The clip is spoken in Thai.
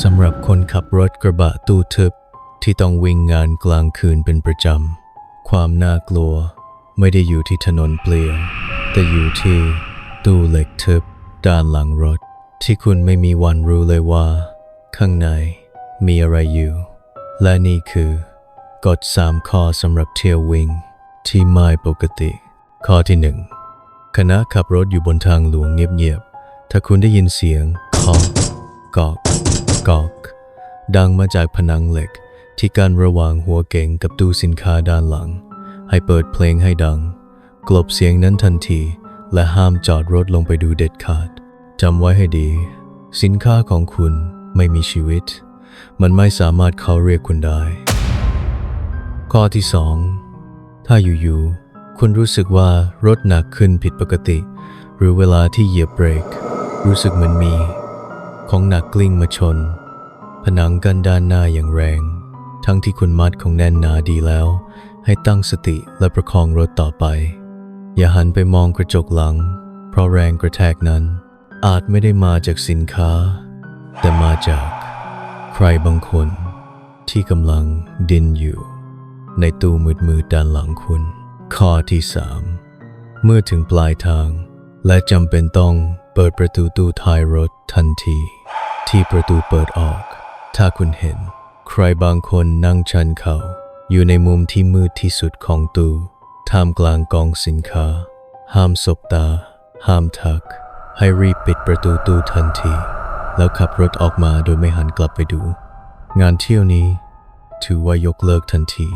สำหรับคนขับรถกระบะตู้ทึบที่ต้องวิ่งงานกลางคืนเป็นประจำ ความน่ากลัวไม่ได้อยู่ที่ถนนเปลี่ยว แต่อยู่ที่ตู้เหล็กทึบ ด้านหลังรถ ที่คุณไม่มีวันรู้เลยว่า ข้างในมีอะไรอยู่ และนี่คือกฎ3ข้อสำหรับเที่ยววิ่งที่ไม่ปกติ ข้อที่1ขณะขับรถอยู่บนทางหลวงเงียบๆ ถ้าคุณได้ยินเสียงเคาะกอก กอกดังมาจากผนังเหล็กที่กั้นระหว่างหัวเก๋งกับตู้สินค้าด้านหลัง ให้เปิดเพลงให้ดัง กลบเสียงนั้นทันที และห้ามจอดรถลงไปดูเด็ดขาดจำไว้ให้ดี สินค้าของคุณไม่มีชีวิต มันไม่สามารถเขาเรียกคุณได้ ข้อที่ 2 ถ้าอยู่ๆคุณรู้สึกว่ารถหนักขึ้นผิดปกติ หรือเวลาที่เหยียบเบรก รู้สึกเหมือนมี ของหนักกลิ้งมาชน ผนังกันด้านหน้าอย่างแรง ทั้งที่คุณมัดของแน่นหนาดีแล้ว ให้ตั้งสติและประคองรถต่อไป อย่าหันไปมองกระจกหลัง เพราะแรงกระแทกนั้น อาจไม่ได้มาจากสินค้า แต่มาจาก ใครบางคน ที่กำลังดินอยู่ ในตู้มืดๆด้านหลังคุณ ข้อที่3เมื่อถึงปลายทาง และจำเป็นต้องเปิดประตูตู้ท้ายรถทันที ที่ประตูเปิดออก ถ้าคุณเห็น ใครบางคนนั่งชันเข่าอยู่ในมุมที่มืดที่สุดของตู้ท่ามกลางกองสินค้า ห้ามสบตา ห้ามทัก ให้รีบปิดประตูตู้ทันที แล้วขับรถออกมาโดยไม่หันกลับไปดู งานเที่ยวนี้ ถือว่ายกเลิกทันที